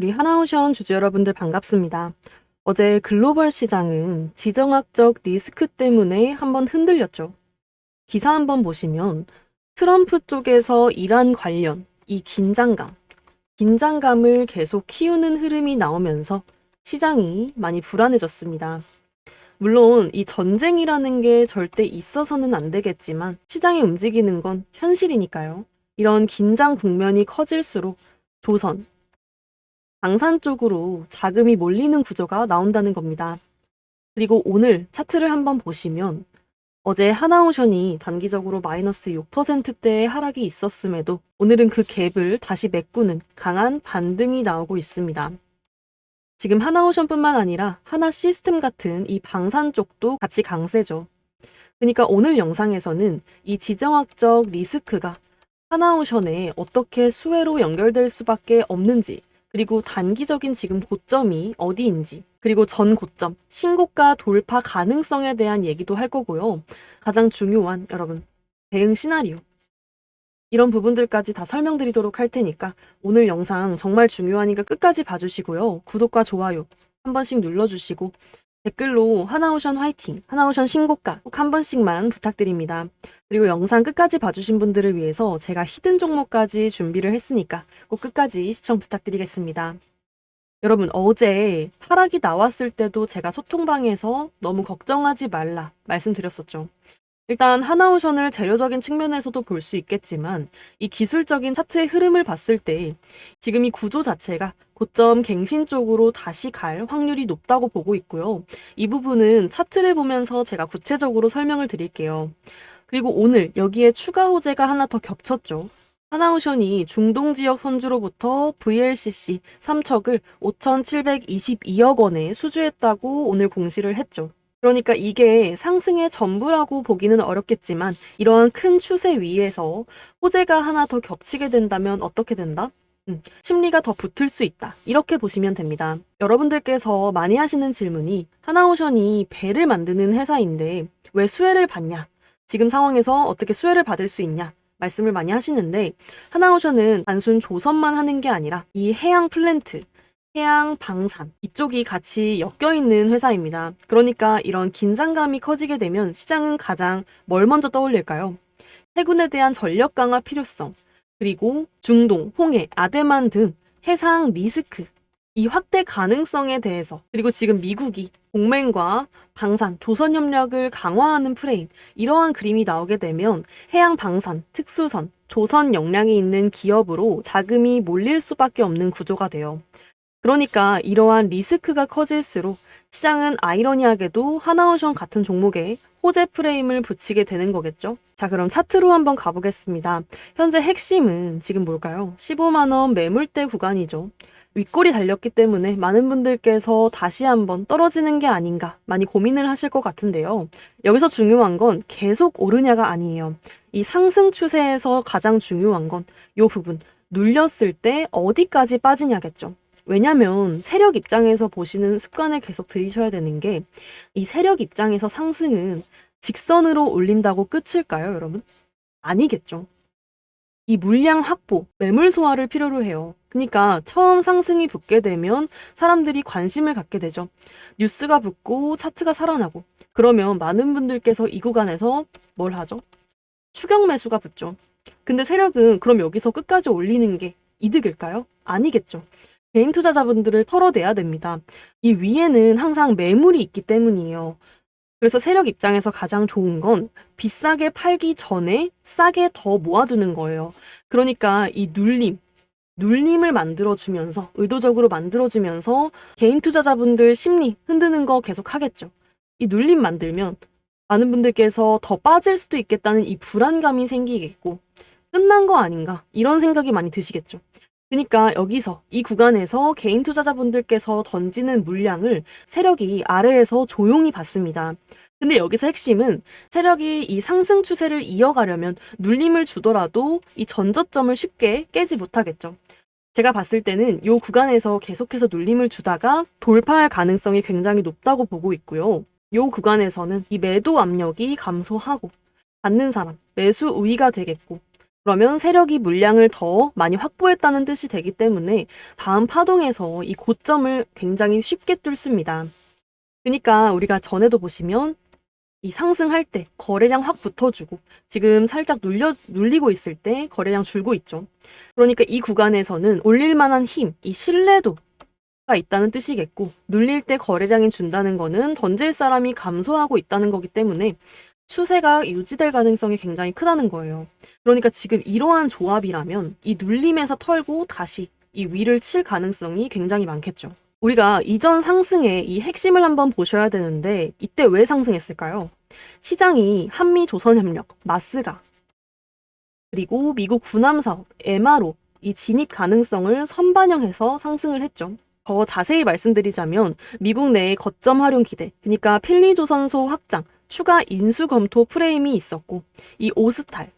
우리 하나오션 주주 여러분들 반갑습니다. 어제 글로벌 시장은 지정학적 리스크 때문에 한번 흔들렸죠. 기사 한번 보시면 트럼프 쪽에서 이란 관련 이 긴장감, 긴장감을 계속 키우는 흐름이 나오면서 시장이 많이 불안해졌습니다. 물론 이 전쟁이라는 게 절대 있어서는 안 되겠지만 시장이 움직이는 건 현실이니까요. 이런 긴장 국면이 커질수록 조선, 방산 쪽으로 자금이 몰리는 구조가 나온다는 겁니다. 그리고 오늘 차트를 한번 보시면 어제 하나오션이 단기적으로 마이너스 6%대의 하락이 있었음에도 오늘은 그 갭을 다시 메꾸는 강한 반등이 나오고 있습니다. 지금 하나오션뿐만 아니라 하나 시스템 같은 이 방산 쪽도 같이 강세죠. 그러니까 오늘 영상에서는 이 지정학적 리스크가 하나오션에 어떻게 수혜로 연결될 수밖에 없는지 그리고 단기적인 지금 고점이 어디인지, 그리고 전 고점, 신고가 돌파 가능성에 대한 얘기도 할 거고요. 가장 중요한 여러분, 대응 시나리오. 이런 부분들까지 다 설명드리도록 할 테니까 오늘 영상 정말 중요하니까 끝까지 봐주시고요. 구독과 좋아요 한 번씩 눌러주시고 댓글로 하나오션 화이팅, 하나오션 신고가 꼭 한 번씩만 부탁드립니다. 그리고 영상 끝까지 봐주신 분들을 위해서 제가 히든 종목까지 준비를 했으니까 꼭 끝까지 시청 부탁드리겠습니다. 여러분, 어제 하락이 나왔을 때도 제가 소통방에서 너무 걱정하지 말라 말씀드렸었죠. 일단 하나오션을 재료적인 측면에서도 볼 수 있겠지만 이 기술적인 차트의 흐름을 봤을 때 지금 이 구조 자체가 고점 갱신 쪽으로 다시 갈 확률이 높다고 보고 있고요. 이 부분은 차트를 보면서 제가 구체적으로 설명을 드릴게요. 그리고 오늘 여기에 추가 호재가 하나 더 겹쳤죠. 하나오션이 중동 지역 선주로부터 VLCC 3척을 5,722억 원에 수주했다고 오늘 공시를 했죠. 그러니까 이게 상승의 전부라고 보기는 어렵겠지만 이러한 큰 추세 위에서 호재가 하나 더 겹치게 된다면 어떻게 된다? 음, 심리가 더 붙을 수 있다. 이렇게 보시면 됩니다. 여러분들께서 많이 하시는 질문이 하나오션이 배를 만드는 회사인데 왜 수혜를 받냐? 지금 상황에서 어떻게 수혜를 받을 수 있냐? 말씀을 많이 하시는데 하나오션은 단순 조선만 하는 게 아니라 이 해양 플랜트, 해양 방산 이쪽이 같이 엮여 있는 회사입니다. 그러니까 이런 긴장감이 커지게 되면 시장은 가장 뭘 먼저 떠올릴까요? 해군에 대한 전력 강화 필요성, 그리고 중동, 홍해, 아대만 등 해상 리스크, 이 확대 가능성에 대해서, 그리고 지금 미국이 동맹과 방산, 조선 협력을 강화하는 프레임, 이러한 그림이 나오게 되면 해양 방산, 특수선, 조선 역량이 있는 기업으로 자금이 몰릴 수밖에 없는 구조가 돼요. 그러니까 이러한 리스크가 커질수록 시장은 아이러니하게도 하나오션 같은 종목에 호재 프레임을 붙이게 되는 거겠죠. 자, 그럼 차트로 한번 가보겠습니다. 현재 핵심은 지금 뭘까요? 15만원 매물대 구간이죠. 윗골이 달렸기 때문에 많은 분들께서 다시 한번 떨어지는 게 아닌가 많이 고민을 하실 것 같은데요. 여기서 중요한 건 계속 오르냐가 아니에요. 이 상승 추세에서 가장 중요한 건 이 부분. 눌렸을 때 어디까지 빠지냐겠죠. 왜냐면 세력 입장에서 보시는 습관을 계속 들이셔야 되는 게 이 세력 입장에서 상승은 직선으로 올린다고 끝일까요, 여러분? 아니겠죠. 이 물량 확보, 매물 소화를 필요로 해요. 그러니까 처음 상승이 붙게 되면 사람들이 관심을 갖게 되죠. 뉴스가 붙고 차트가 살아나고 그러면 많은 분들께서 이 구간에서 뭘 하죠? 추격 매수가 붙죠. 근데 세력은 그럼 여기서 끝까지 올리는 게 이득일까요? 아니겠죠. 개인 투자자분들을 털어내야 됩니다. 이 위에는 항상 매물이 있기 때문이에요. 그래서 세력 입장에서 가장 좋은 건 비싸게 팔기 전에 싸게 더 모아두는 거예요. 그러니까 이 눌림, 눌림을 만들어주면서, 의도적으로 만들어주면서 개인 투자자분들 심리 흔드는 거 계속 하겠죠. 이 눌림 만들면 많은 분들께서 더 빠질 수도 있겠다는 이 불안감이 생기겠고, 끝난 거 아닌가? 이런 생각이 많이 드시겠죠. 그러니까 여기서 이 구간에서 개인 투자자분들께서 던지는 물량을 세력이 아래에서 조용히 받습니다. 근데 여기서 핵심은 세력이 이 상승 추세를 이어가려면 눌림을 주더라도 이 전저점을 쉽게 깨지 못하겠죠. 제가 봤을 때는 이 구간에서 계속해서 눌림을 주다가 돌파할 가능성이 굉장히 높다고 보고 있고요. 이 구간에서는 이 매도 압력이 감소하고 받는 사람, 매수 우위가 되겠고 그러면 세력이 물량을 더 많이 확보했다는 뜻이 되기 때문에 다음 파동에서 이 고점을 굉장히 쉽게 뚫습니다. 그러니까 우리가 전에도 보시면 이 상승할 때 거래량 확 붙어주고 지금 살짝 눌려 눌리고 있을 때 거래량 줄고 있죠. 그러니까 이 구간에서는 올릴 만한 힘, 이 신뢰도가 있다는 뜻이겠고 눌릴 때 거래량이 준다는 거는 던질 사람이 감소하고 있다는 거기 때문에 추세가 유지될 가능성이 굉장히 크다는 거예요. 그러니까 지금 이러한 조합이라면 이 눌림에서 털고 다시 이 위를 칠 가능성이 굉장히 많겠죠. 우리가 이전 상승의 이 핵심을 한번 보셔야 되는데 이때 왜 상승했을까요? 시장이 한미 조선협력, 마스가 그리고 미국 군함 사업, 에마로 이 진입 가능성을 선반영해서 상승을 했죠. 더 자세히 말씀드리자면 미국 내의 거점 활용 기대, 그러니까 필리조선소 확장, 추가 인수 검토 프레임이 있었고 이 오스탈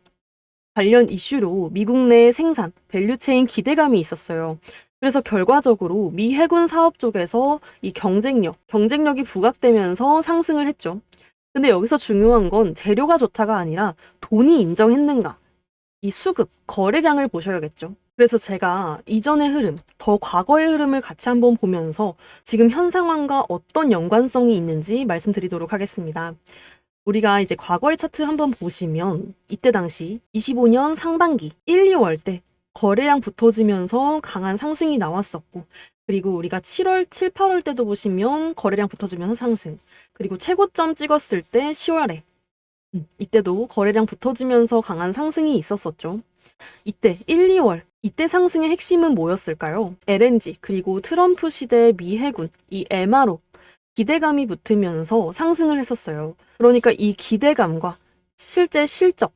관련 이슈로 미국 내 생산, 밸류체인 기대감이 있었어요. 그래서 결과적으로 미 해군 사업 쪽에서 이 경쟁력, 경쟁력이 부각되면서 상승을 했죠. 근데 여기서 중요한 건 재료가 좋다가 아니라 돈이 인정했는가. 이 수급, 거래량을 보셔야겠죠. 그래서 제가 이전의 흐름, 더 과거의 흐름을 같이 한번 보면서 지금 현 상황과 어떤 연관성이 있는지 말씀드리도록 하겠습니다. 우리가 이제 과거의 차트 한번 보시면 이때 당시 25년 상반기 1, 2월 때 거래량 붙어지면서 강한 상승이 나왔었고 그리고 우리가 7월, 7, 8월 때도 보시면 거래량 붙어지면서 상승 그리고 최고점 찍었을 때 10월에 음, 이때도 거래량 붙어지면서 강한 상승이 있었었죠. 이때 1, 2월 이때 상승의 핵심은 뭐였을까요? LNG 그리고 트럼프 시대 미 해군 이 MRO 기대감이 붙으면서 상승을 했었어요. 그러니까 이 기대감과 실제 실적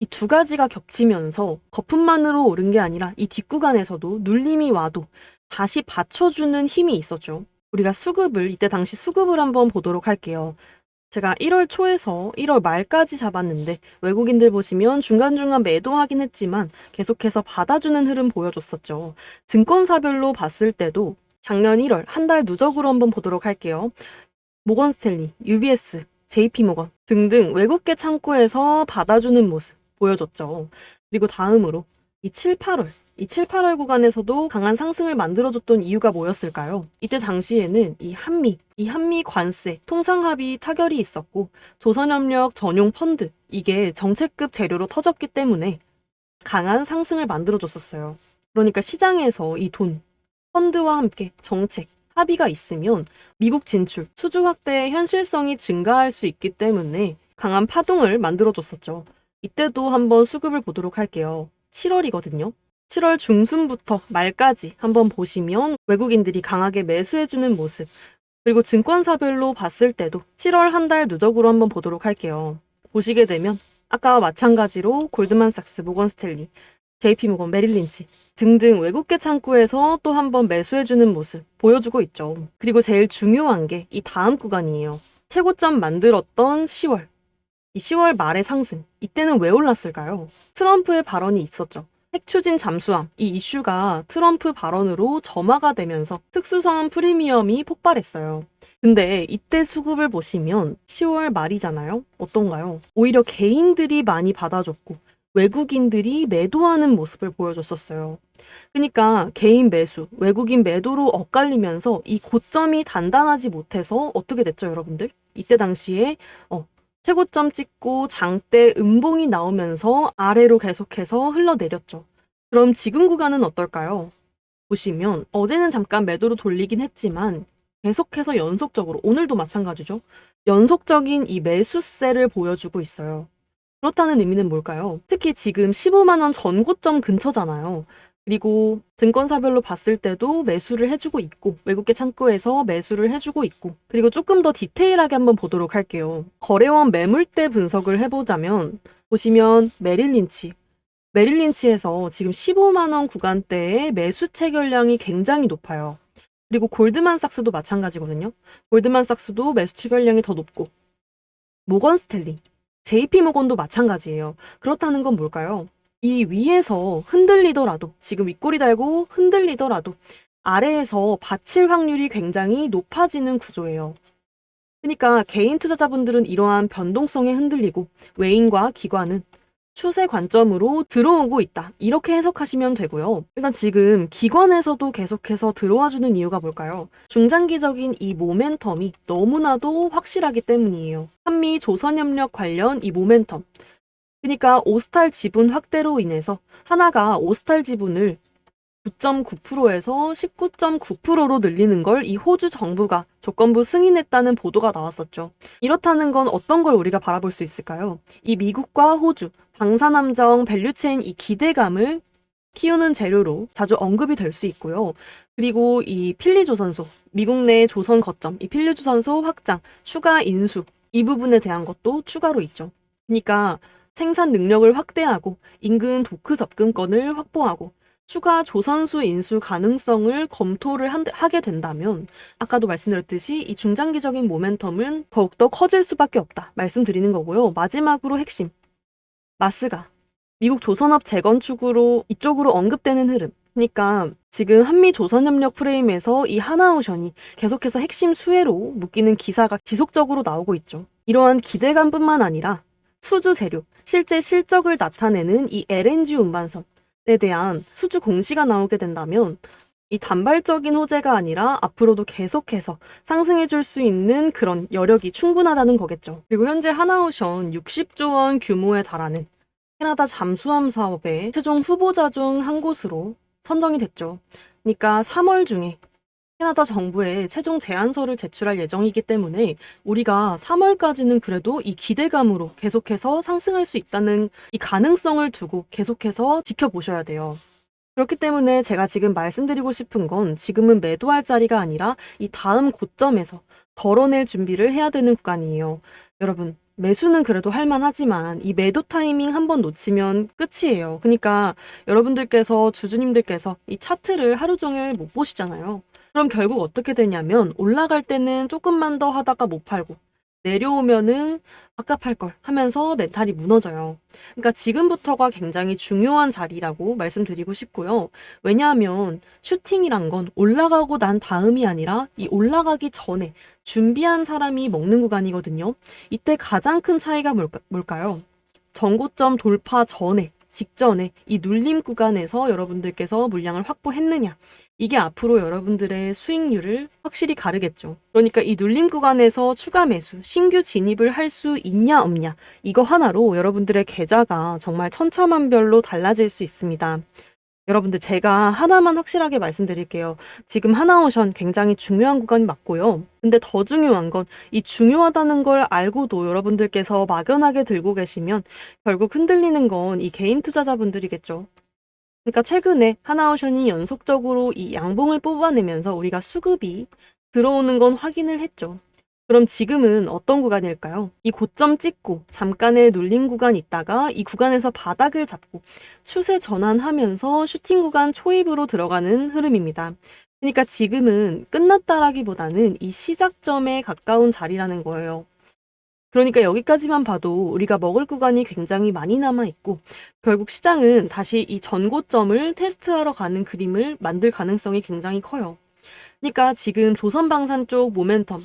이 두 가지가 겹치면서 거품만으로 오른 게 아니라 이 뒷구간에서도 눌림이 와도 다시 받쳐주는 힘이 있었죠. 우리가 수급을 이때 당시 수급을 한번 보도록 할게요. 제가 1월 초에서 1월 말까지 잡았는데 외국인들 보시면 중간중간 매도하긴 했지만 계속해서 받아주는 흐름 보여줬었죠. 증권사별로 봤을 때도 작년 1월 한 달 누적으로 한번 보도록 할게요. 모건 스탠리, UBS, JP 모건 등등 외국계 창구에서 받아주는 모습 보여줬죠. 그리고 다음으로 이 7, 8월 이 7, 8월 구간에서도 강한 상승을 만들어줬던 이유가 뭐였을까요? 이때 당시에는 이 한미, 이 한미 관세, 통상합의 타결이 있었고 조선협력 전용 펀드 이게 정책급 재료로 터졌기 때문에 강한 상승을 만들어줬었어요. 그러니까 시장에서 이 돈, 펀드와 함께 정책, 합의가 있으면 미국 진출, 수주 확대의 현실성이 증가할 수 있기 때문에 강한 파동을 만들어줬었죠. 이때도 한번 수급을 보도록 할게요. 7월이거든요. 7월 중순부터 말까지 한번 보시면 외국인들이 강하게 매수해주는 모습, 그리고 증권사별로 봤을 때도 7월 한 달 누적으로 한번 보도록 할게요. 보시게 되면 아까와 마찬가지로 골드만삭스, 모건스탠리, JP모건, 메릴린치 등등 외국계 창구에서 또 한번 매수해주는 모습 보여주고 있죠. 그리고 제일 중요한 게 이 다음 구간이에요. 최고점 만들었던 10월. 이 10월 말의 상승. 이때는 왜 올랐을까요? 트럼프의 발언이 있었죠. 핵 추진 잠수함. 이 이슈가 트럼프 발언으로 점화가 되면서 특수성 프리미엄이 폭발했어요. 근데 이때 수급을 보시면 10월 말이잖아요? 어떤가요? 오히려 개인들이 많이 받아줬고 외국인들이 매도하는 모습을 보여줬었어요. 그러니까 개인 매수, 외국인 매도로 엇갈리면서 이 고점이 단단하지 못해서 어떻게 됐죠, 여러분들? 이때 당시에 어, 최고점 찍고 장대 음봉이 나오면서 아래로 계속해서 흘러내렸죠. 그럼 지금 구간은 어떨까요? 보시면 어제는 잠깐 매도로 돌리긴 했지만 계속해서 연속적으로 오늘도 마찬가지죠. 연속적인 이 매수세를 보여주고 있어요. 그렇다는 의미는 뭘까요? 특히 지금 15만 원 전고점 근처잖아요. 그리고 증권사별로 봤을 때도 매수를 해주고 있고 외국계 창구에서 매수를 해주고 있고 그리고 조금 더 디테일하게 한번 보도록 할게요. 거래원 매물대 분석을 해보자면 보시면 메릴린치 메릴린치에서 지금 15만 원 구간대의 매수 체결량이 굉장히 높아요. 그리고 골드만삭스도 마찬가지거든요. 골드만삭스도 매수 체결량이 더 높고 모건 스탠리 JP모건도 마찬가지예요. 그렇다는 건 뭘까요? 이 위에서 흔들리더라도 지금 윗꼬리 달고 흔들리더라도 아래에서 받칠 확률이 굉장히 높아지는 구조예요. 그러니까 개인 투자자분들은 이러한 변동성에 흔들리고 외인과 기관은 추세 관점으로 들어오고 있다. 이렇게 해석하시면 되고요. 일단 지금 기관에서도 계속해서 들어와주는 이유가 뭘까요? 중장기적인 이 모멘텀이 너무나도 확실하기 때문이에요. 한미 조선협력 관련 이 모멘텀. 그러니까 오스탈 지분 확대로 인해서 하나가 오스탈 지분을 9.9%에서 19.9%로 늘리는 걸 이 호주 정부가 조건부 승인했다는 보도가 나왔었죠. 이렇다는 건 어떤 걸 우리가 바라볼 수 있을까요? 이 미국과 호주, 방산함정, 밸류체인 이 기대감을 키우는 재료로 자주 언급이 될 수 있고요. 그리고 이 필리조선소, 미국 내 조선 거점, 이 필리조선소 확장, 추가 인수, 이 부분에 대한 것도 추가로 있죠. 그러니까 생산 능력을 확대하고 인근 도크 접근권을 확보하고 추가 조선수 인수 가능성을 검토를 한- 하게 된다면 아까도 말씀드렸듯이 이 중장기적인 모멘텀은 더욱더 커질 수밖에 없다 말씀드리는 거고요. 마지막으로 핵심 마스가 미국 조선업 재건축으로 이쪽으로 언급되는 흐름. 그러니까 지금 한미 조선협력 프레임에서 이 하나오션이 계속해서 핵심 수혜로 묶이는 기사가 지속적으로 나오고 있죠. 이러한 기대감뿐만 아니라 수주 재료, 실제 실적을 나타내는 이 LNG 운반선에 대한 수주 공시가 나오게 된다면 이 단발적인 호재가 아니라 앞으로도 계속해서 상승해 줄 수 있는 그런 여력이 충분하다는 거겠죠. 그리고 현재 하나오션 60조 원 규모에 달하는 캐나다 잠수함 사업의 최종 후보자 중 한 곳으로 선정이 됐죠. 그러니까 3월 중에 캐나다 정부에 최종 제안서를 제출할 예정이기 때문에 우리가 3월까지는 그래도 이 기대감으로 계속해서 상승할 수 있다는 이 가능성을 두고 계속해서 지켜보셔야 돼요. 그렇기 때문에 제가 지금 말씀드리고 싶은 건 지금은 매도할 자리가 아니라 이 다음 고점에서 덜어낼 준비를 해야 되는 구간이에요. 여러분, 매수는 그래도 할만하지만 이 매도 타이밍 한 번 놓치면 끝이에요. 그러니까 여러분들께서 주주님들께서 이 차트를 하루 종일 못 보시잖아요. 그럼 결국 어떻게 되냐면 올라갈 때는 조금만 더 하다가 못 팔고 내려오면은 아까 팔 걸 하면서 멘탈이 무너져요. 그러니까 지금부터가 굉장히 중요한 자리라고 말씀드리고 싶고요. 왜냐하면 슈팅이란 건 올라가고 난 다음이 아니라 이 올라가기 전에 준비한 사람이 먹는 구간이거든요. 이때 가장 큰 차이가 뭘까, 뭘까요? 전고점 돌파 전에 직전에 이 눌림 구간에서 여러분들께서 물량을 확보했느냐. 이게 앞으로 여러분들의 수익률을 확실히 가르겠죠. 그러니까 이 눌림 구간에서 추가 매수, 신규 진입을 할 수 있냐 없냐. 이거 하나로 여러분들의 계좌가 정말 천차만별로 달라질 수 있습니다. 여러분들 제가 하나만 확실하게 말씀드릴게요. 지금 하나오션 굉장히 중요한 구간이 맞고요. 근데 더 중요한 건 이 중요하다는 걸 알고도 여러분들께서 막연하게 들고 계시면 결국 흔들리는 건 이 개인 투자자분들이겠죠. 그러니까 최근에 하나오션이 연속적으로 이 양봉을 뽑아내면서 우리가 수급이 들어오는 건 확인을 했죠. 그럼 지금은 어떤 구간일까요? 이 고점 찍고 잠깐의 눌림 구간 있다가 이 구간에서 바닥을 잡고 추세 전환하면서 슈팅 구간 초입으로 들어가는 흐름입니다. 그러니까 지금은 끝났다라기보다는 이 시작점에 가까운 자리라는 거예요. 그러니까 여기까지만 봐도 우리가 먹을 구간이 굉장히 많이 남아 있고 결국 시장은 다시 이 전고점을 테스트하러 가는 그림을 만들 가능성이 굉장히 커요. 그러니까 지금 조선방산 쪽 모멘텀,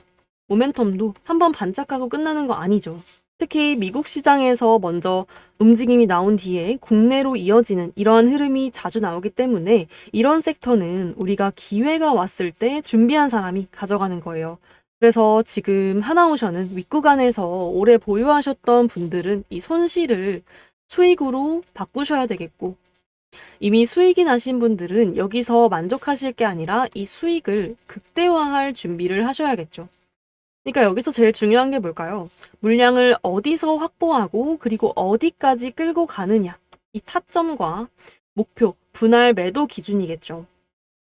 모멘텀도 한번 반짝하고 끝나는 거 아니죠. 특히 미국 시장에서 먼저 움직임이 나온 뒤에 국내로 이어지는 이러한 흐름이 자주 나오기 때문에 이런 섹터는 우리가 기회가 왔을 때 준비한 사람이 가져가는 거예요. 그래서 지금 하나오션은 윗구간에서 오래 보유하셨던 분들은 이 손실을 수익으로 바꾸셔야 되겠고 이미 수익이 나신 분들은 여기서 만족하실 게 아니라 이 수익을 극대화할 준비를 하셔야겠죠. 그러니까 여기서 제일 중요한 게 뭘까요? 물량을 어디서 확보하고 그리고 어디까지 끌고 가느냐. 이 타점과 목표, 분할 매도 기준이겠죠.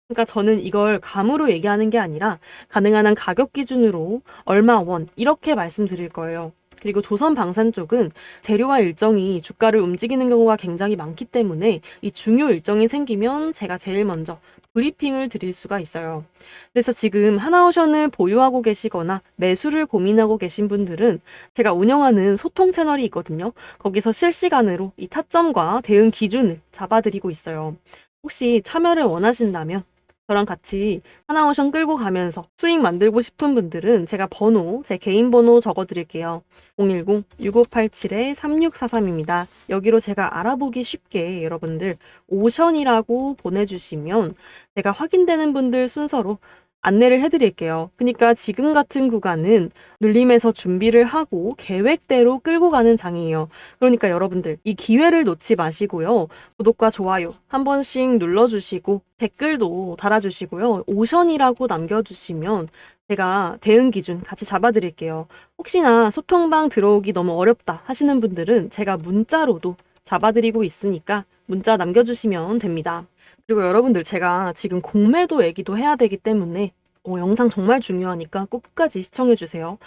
그러니까 저는 이걸 감으로 얘기하는 게 아니라 가능한 한 가격 기준으로 얼마 원 이렇게 말씀드릴 거예요. 그리고 조선 방산 쪽은 재료와 일정이 주가를 움직이는 경우가 굉장히 많기 때문에 이 중요 일정이 생기면 제가 제일 먼저 브리핑을 드릴 수가 있어요. 그래서 지금 하나오션을 보유하고 계시거나 매수를 고민하고 계신 분들은 제가 운영하는 소통 채널이 있거든요. 거기서 실시간으로 이 타점과 대응 기준을 잡아드리고 있어요. 혹시 참여를 원하신다면 저랑 같이 하나오션 끌고 가면서 수익 만들고 싶은 분들은 제가 번호, 제 개인 번호 적어 드릴게요. 010-6587-3643입니다. 여기로 제가 알아보기 쉽게 여러분들 오션이라고 보내주시면 제가 확인되는 분들 순서로 안내를 해드릴게요. 그러니까 지금 같은 구간은 눌림에서 준비를 하고 계획대로 끌고 가는 장이에요. 그러니까 여러분들 이 기회를 놓지 마시고요. 구독과 좋아요 한 번씩 눌러주시고 댓글도 달아주시고요. 오션이라고 남겨주시면 제가 대응 기준 같이 잡아드릴게요. 혹시나 소통방 들어오기 너무 어렵다 하시는 분들은 제가 문자로도 잡아드리고 있으니까 문자 남겨주시면 됩니다. 그리고 여러분들 제가 지금 공매도 얘기도 해야 되기 때문에 어, 영상 정말 중요하니까 꼭 끝까지 시청해주세요.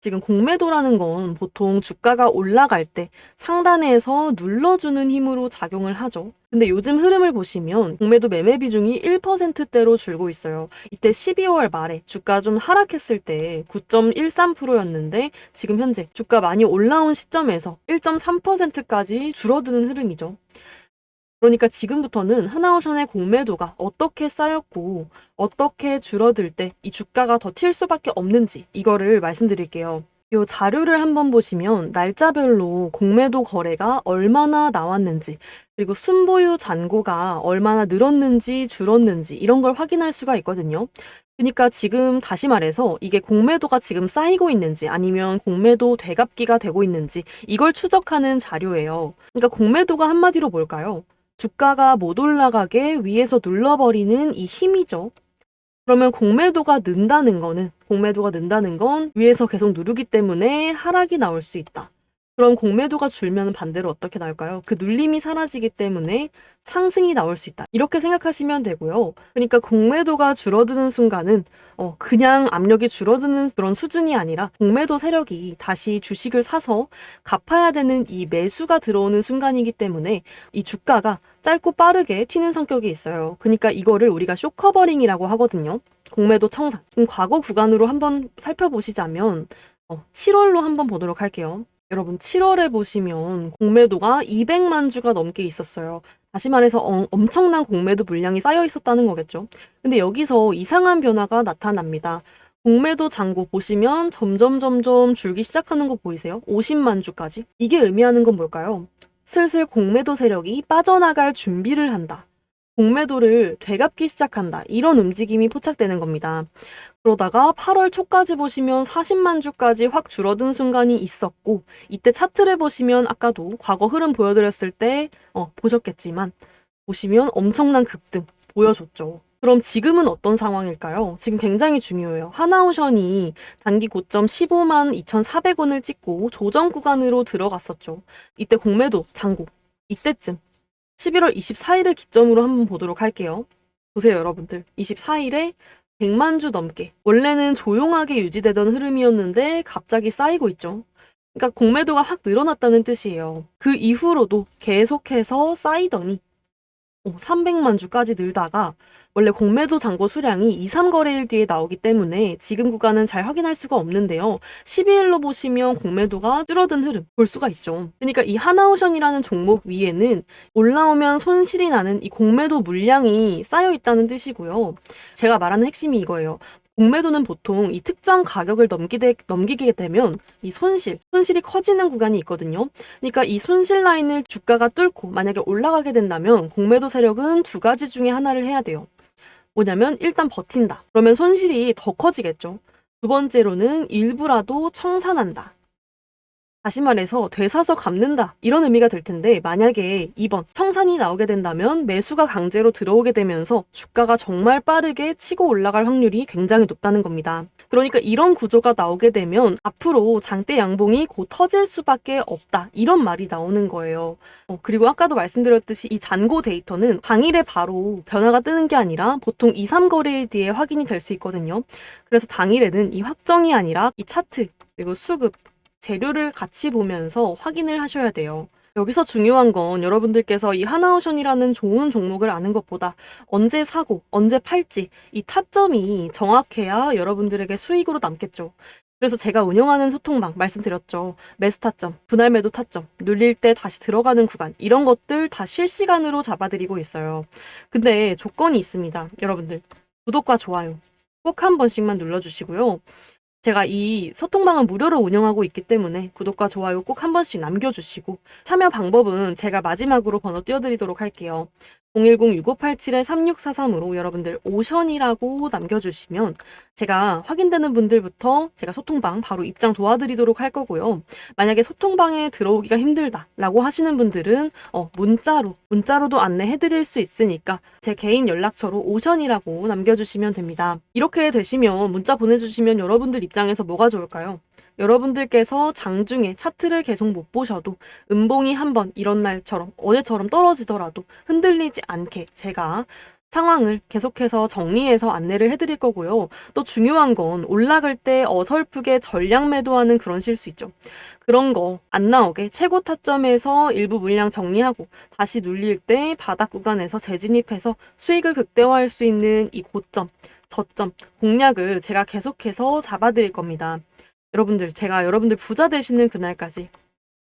지금 공매도라는 건 보통 주가가 올라갈 때 상단에서 눌러주는 힘으로 작용을 하죠. 근데 요즘 흐름을 보시면 공매도 매매 비중이 1%대로 줄고 있어요. 이때 12월 말에 주가 좀 하락했을 때 9.13%였는데 지금 현재 주가 많이 올라온 시점에서 1.3%까지 줄어드는 흐름이죠. 그러니까 지금부터는 하나오션의 공매도가 어떻게 쌓였고 어떻게 줄어들 때 이 주가가 더 튈 수밖에 없는지 이거를 말씀드릴게요. 이 자료를 한번 보시면 날짜별로 공매도 거래가 얼마나 나왔는지 그리고 순보유 잔고가 얼마나 늘었는지 줄었는지 이런 걸 확인할 수가 있거든요. 그러니까 지금 다시 말해서 이게 공매도가 지금 쌓이고 있는지 아니면 공매도 되갚기가 되고 있는지 이걸 추적하는 자료예요. 그러니까 공매도가 한마디로 뭘까요? 주가가 못 올라가게 위에서 눌러버리는 이 힘이죠. 그러면 공매도가 는다는 거는 공매도가 는다는 건 위에서 계속 누르기 때문에 하락이 나올 수 있다. 그럼 공매도가 줄면 반대로 어떻게 나올까요? 그 눌림이 사라지기 때문에 상승이 나올 수 있다. 이렇게 생각하시면 되고요. 그러니까 공매도가 줄어드는 순간은 어, 그냥 압력이 줄어드는 그런 수준이 아니라 공매도 세력이 다시 주식을 사서 갚아야 되는 이 매수가 들어오는 순간이기 때문에 이 주가가 짧고 빠르게 튀는 성격이 있어요. 그러니까 이거를 우리가 쇼커버링이라고 하거든요. 공매도 청산. 과거 구간으로 한번 살펴보시자면 어, 7월로 한번 보도록 할게요. 여러분 7월에 보시면 공매도가 200만 주가 넘게 있었어요. 다시 말해서 어, 엄청난 공매도 물량이 쌓여 있었다는 거겠죠. 근데 여기서 이상한 변화가 나타납니다. 공매도 잔고 보시면 점점 점점 줄기 시작하는 거 보이세요? 50만 주까지. 이게 의미하는 건 뭘까요? 슬슬 공매도 세력이 빠져나갈 준비를 한다. 공매도를 되갚기 시작한다. 이런 움직임이 포착되는 겁니다. 그러다가 8월 초까지 보시면 40만 주까지 확 줄어든 순간이 있었고 이때 차트를 보시면 아까도 과거 흐름 보여드렸을 때 어, 보셨겠지만 보시면 엄청난 급등 보여줬죠. 그럼 지금은 어떤 상황일까요? 지금 굉장히 중요해요. 하나오션이 단기 고점 15만 2,400원을 찍고 조정 구간으로 들어갔었죠. 이때 공매도 장고 이때쯤 11월 24일을 기점으로 한번 보도록 할게요. 보세요, 여러분들. 24일에 100만 주 넘게. 원래는 조용하게 유지되던 흐름이었는데 갑자기 쌓이고 있죠. 그러니까 공매도가 확 늘어났다는 뜻이에요. 그 이후로도 계속해서 쌓이더니 300만 주까지 늘다가 원래 공매도 잔고 수량이 2, 3거래일 뒤에 나오기 때문에 지금 구간은 잘 확인할 수가 없는데요. 12일로 보시면 공매도가 줄어든 흐름 볼 수가 있죠. 그러니까 이 하나오션이라는 종목 위에는 올라오면 손실이 나는 이 공매도 물량이 쌓여 있다는 뜻이고요. 제가 말하는 핵심이 이거예요. 공매도는 보통 이 특정 가격을 넘기게, 넘기게 되면 이 손실, 손실이 커지는 구간이 있거든요. 그러니까 이 손실 라인을 주가가 뚫고 만약에 올라가게 된다면 공매도 세력은 두 가지 중에 하나를 해야 돼요. 뭐냐면 일단 버틴다. 그러면 손실이 더 커지겠죠. 두 번째로는 일부라도 청산한다. 다시 말해서 되사서 갚는다 이런 의미가 될 텐데 만약에 2번 청산이 나오게 된다면 매수가 강제로 들어오게 되면서 주가가 정말 빠르게 치고 올라갈 확률이 굉장히 높다는 겁니다. 그러니까 이런 구조가 나오게 되면 앞으로 장대 양봉이 곧 터질 수밖에 없다 이런 말이 나오는 거예요. 어, 그리고 아까도 말씀드렸듯이 이 잔고 데이터는 당일에 바로 변화가 뜨는 게 아니라 보통 2, 3거래일 뒤에 확인이 될 수 있거든요. 그래서 당일에는 이 확정이 아니라 이 차트 그리고 수급 재료를 같이 보면서 확인을 하셔야 돼요. 여기서 중요한 건 여러분들께서 이 하나오션이라는 좋은 종목을 아는 것보다 언제 사고, 언제 팔지 이 타점이 정확해야 여러분들에게 수익으로 남겠죠. 그래서 제가 운영하는 소통방 말씀드렸죠. 매수 타점, 분할 매도 타점, 눌릴 때 다시 들어가는 구간, 이런 것들 다 실시간으로 잡아드리고 있어요. 근데 조건이 있습니다. 여러분들. 구독과 좋아요 꼭 한 번씩만 눌러주시고요. 제가 이 소통방은 무료로 운영하고 있기 때문에 구독과 좋아요 꼭 한 번씩 남겨주시고 참여 방법은 제가 마지막으로 번호 띄워드리도록 할게요. 010-6587-3643으로 여러분들 오션이라고 남겨주시면 제가 확인되는 분들부터 제가 소통방 바로 입장 도와드리도록 할 거고요. 만약에 소통방에 들어오기가 힘들다라고 하시는 분들은 어, 문자로 문자로도 안내해드릴 수 있으니까 제 개인 연락처로 오션이라고 남겨주시면 됩니다. 이렇게 되시면 문자 보내주시면 여러분들 입장에서 뭐가 좋을까요? 여러분들께서 장중에 차트를 계속 못 보셔도 음봉이 한번 이런 날처럼 어제처럼 떨어지더라도 흔들리지 않게 제가 상황을 계속해서 정리해서 안내를 해드릴 거고요. 또 중요한 건 올라갈 때 어설프게 전량 매도하는 그런 실수 있죠. 그런 거 안 나오게 최고 타점에서 일부 물량 정리하고 다시 눌릴 때 바닥 구간에서 재진입해서 수익을 극대화할 수 있는 이 고점, 저점, 공략을 제가 계속해서 잡아드릴 겁니다. 여러분들, 제가 여러분들 부자 되시는 그날까지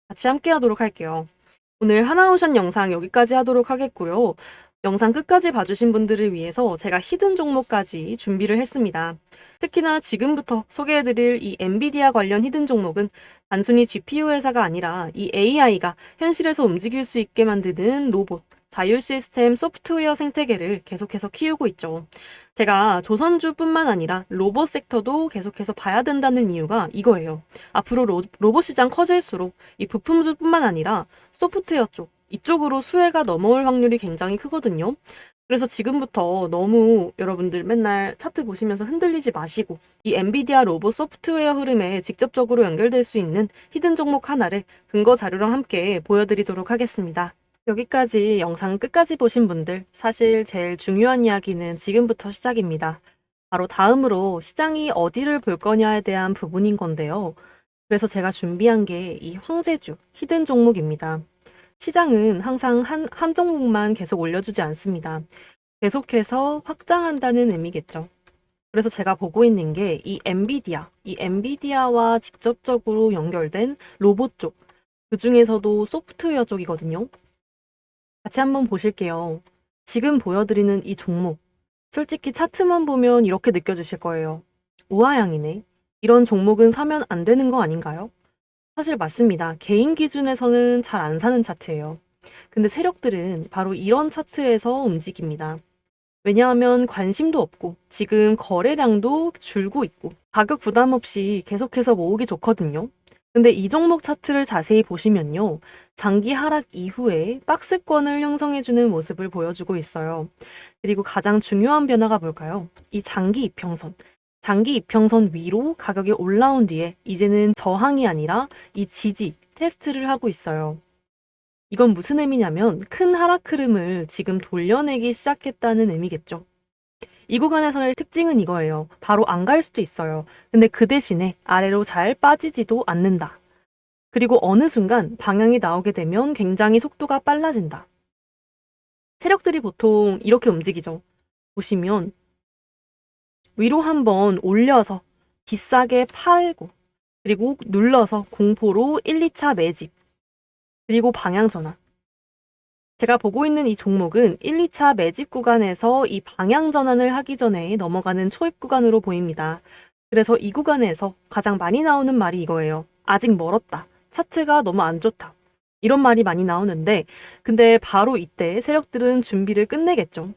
같이 함께 하도록 할게요. 오늘 하나오션 영상 여기까지 하도록 하겠고요. 영상 끝까지 봐주신 분들을 위해서 제가 히든 종목까지 준비를 했습니다. 특히나 지금부터 소개해드릴 이 엔비디아 관련 히든 종목은 단순히 GPU 회사가 아니라 이 AI가 현실에서 움직일 수 있게 만드는 로봇, 자율 시스템 소프트웨어 생태계를 계속해서 키우고 있죠. 제가 조선주뿐만 아니라 로봇 섹터도 계속해서 봐야 된다는 이유가 이거예요. 앞으로 로, 로봇 시장 커질수록 이 부품주뿐만 아니라 소프트웨어 쪽, 이쪽으로 수혜가 넘어올 확률이 굉장히 크거든요. 그래서 지금부터 너무 여러분들 맨날 차트 보시면서 흔들리지 마시고 이 엔비디아 로봇 소프트웨어 흐름에 직접적으로 연결될 수 있는 히든 종목 하나를 근거 자료랑 함께 보여드리도록 하겠습니다. 여기까지 영상 끝까지 보신 분들 사실 제일 중요한 이야기는 지금부터 시작입니다. 바로 다음으로 시장이 어디를 볼 거냐에 대한 부분인 건데요. 그래서 제가 준비한 게 이 황제주 히든 종목입니다. 시장은 항상 한, 한 종목만 계속 올려주지 않습니다. 계속해서 확장한다는 의미겠죠. 그래서 제가 보고 있는 게 이 엔비디아, 이 엔비디아와 직접적으로 연결된 로봇 쪽, 그 중에서도 소프트웨어 쪽이거든요. 같이 한번 보실게요. 지금 보여드리는 이 종목. 솔직히 차트만 보면 이렇게 느껴지실 거예요. 우아양이네. 이런 종목은 사면 안 되는 거 아닌가요? 사실 맞습니다. 개인 기준에서는 잘 안 사는 차트예요. 근데 세력들은 바로 이런 차트에서 움직입니다. 왜냐하면 관심도 없고 지금 거래량도 줄고 있고 가격 부담 없이 계속해서 모으기 좋거든요. 근데 이 종목 차트를 자세히 보시면요. 장기 하락 이후에 박스권을 형성해주는 모습을 보여주고 있어요. 그리고 가장 중요한 변화가 뭘까요? 이 장기 이평선. 장기 이평선 위로 가격이 올라온 뒤에 이제는 저항이 아니라 이 지지, 테스트를 하고 있어요. 이건 무슨 의미냐면 큰 하락 흐름을 지금 돌려내기 시작했다는 의미겠죠. 이 구간에서의 특징은 이거예요. 바로 안 갈 수도 있어요. 근데 그 대신에 아래로 잘 빠지지도 않는다. 그리고 어느 순간 방향이 나오게 되면 굉장히 속도가 빨라진다. 세력들이 보통 이렇게 움직이죠. 보시면 위로 한번 올려서 비싸게 팔고 그리고 눌러서 공포로 1, 2차 매집 그리고 방향 전환. 제가 보고 있는 이 종목은 1, 2차 매집 구간에서 이 방향 전환을 하기 전에 넘어가는 초입 구간으로 보입니다. 그래서 이 구간에서 가장 많이 나오는 말이 이거예요. 아직 멀었다. 차트가 너무 안 좋다. 이런 말이 많이 나오는데, 근데 바로 이때 세력들은 준비를 끝내겠죠.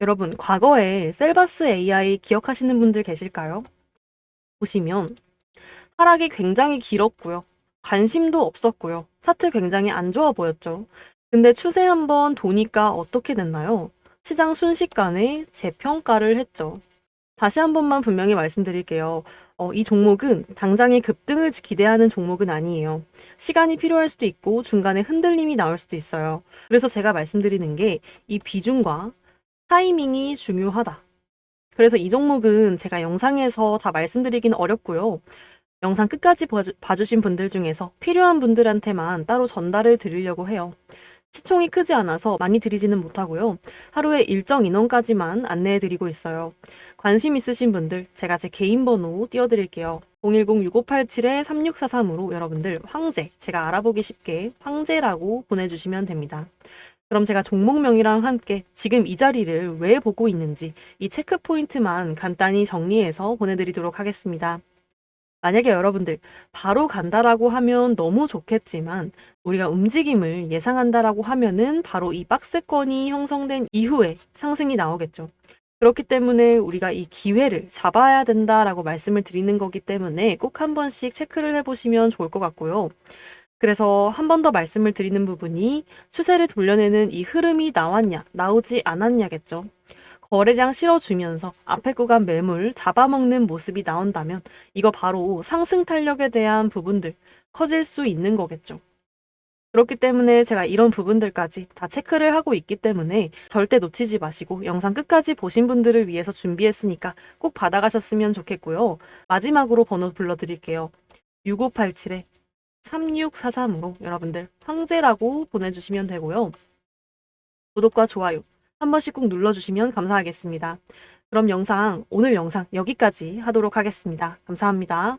여러분, 과거에 셀바스 AI 기억하시는 분들 계실까요? 보시면 하락이 굉장히 길었고요. 관심도 없었고요. 차트 굉장히 안 좋아 보였죠. 근데 추세 한번 도니까 어떻게 됐나요? 시장 순식간에 재평가를 했죠. 다시 한 번만 분명히 말씀드릴게요. 어, 이 종목은 당장의 급등을 기대하는 종목은 아니에요. 시간이 필요할 수도 있고 중간에 흔들림이 나올 수도 있어요. 그래서 제가 말씀드리는 게 이 비중과 타이밍이 중요하다. 그래서 이 종목은 제가 영상에서 다 말씀드리긴 어렵고요. 영상 끝까지 봐주, 봐주신 분들 중에서 필요한 분들한테만 따로 전달을 드리려고 해요. 시총이 크지 않아서 많이 드리지는 못하고요. 하루에 일정 인원까지만 안내해 드리고 있어요. 관심 있으신 분들 제가 제 개인 번호 띄워드릴게요. 010-6587-3643으로 여러분들 황제, 제가 알아보기 쉽게 황제라고 보내주시면 됩니다. 그럼 제가 종목명이랑 함께 지금 이 자리를 왜 보고 있는지 이 체크 포인트만 간단히 정리해서 보내드리도록 하겠습니다. 만약에 여러분들 바로 간다라고 하면 너무 좋겠지만 우리가 움직임을 예상한다라고 하면은 바로 이 박스권이 형성된 이후에 상승이 나오겠죠. 그렇기 때문에 우리가 이 기회를 잡아야 된다라고 말씀을 드리는 거기 때문에 꼭 한 번씩 체크를 해보시면 좋을 것 같고요. 그래서 한 번 더 말씀을 드리는 부분이 추세를 돌려내는 이 흐름이 나왔냐, 나오지 않았냐겠죠. 거래량 실어주면서 앞에 구간 매물 잡아먹는 모습이 나온다면 이거 바로 상승 탄력에 대한 부분들 커질 수 있는 거겠죠. 그렇기 때문에 제가 이런 부분들까지 다 체크를 하고 있기 때문에 절대 놓치지 마시고 영상 끝까지 보신 분들을 위해서 준비했으니까 꼭 받아가셨으면 좋겠고요. 마지막으로 번호 불러드릴게요. 6587에 3643으로 여러분들 황제라고 보내주시면 되고요. 구독과 좋아요 한 번씩 꼭 눌러주시면 감사하겠습니다. 그럼 영상, 오늘 영상 여기까지 하도록 하겠습니다. 감사합니다.